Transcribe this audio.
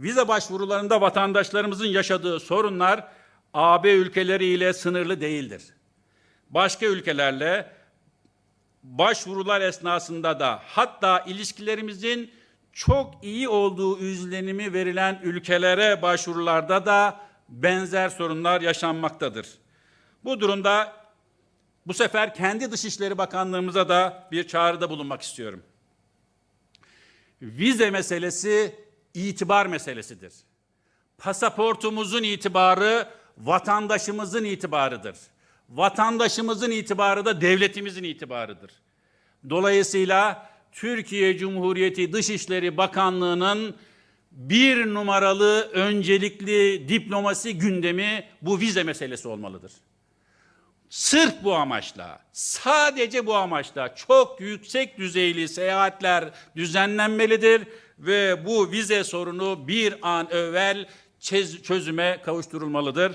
Vize başvurularında vatandaşlarımızın yaşadığı sorunlar AB ülkeleriyle sınırlı değildir. Başka ülkelerle başvurular esnasında da hatta ilişkilerimizin çok iyi olduğu izlenimi verilen ülkelere başvurularda da benzer sorunlar yaşanmaktadır. Bu durumda bu sefer kendi Dışişleri Bakanlığımıza da bir çağrıda bulunmak istiyorum. Vize meselesi itibar meselesidir. Pasaportumuzun itibarı vatandaşımızın itibarıdır. Vatandaşımızın itibarı da devletimizin itibarıdır. Dolayısıyla Türkiye Cumhuriyeti Dışişleri Bakanlığı'nın bir numaralı öncelikli diplomasi gündemi bu vize meselesi olmalıdır. Sırf bu amaçla, sadece bu amaçla çok yüksek düzeyli seyahatler düzenlenmelidir ve bu vize sorunu bir an evvel çözüme kavuşturulmalıdır.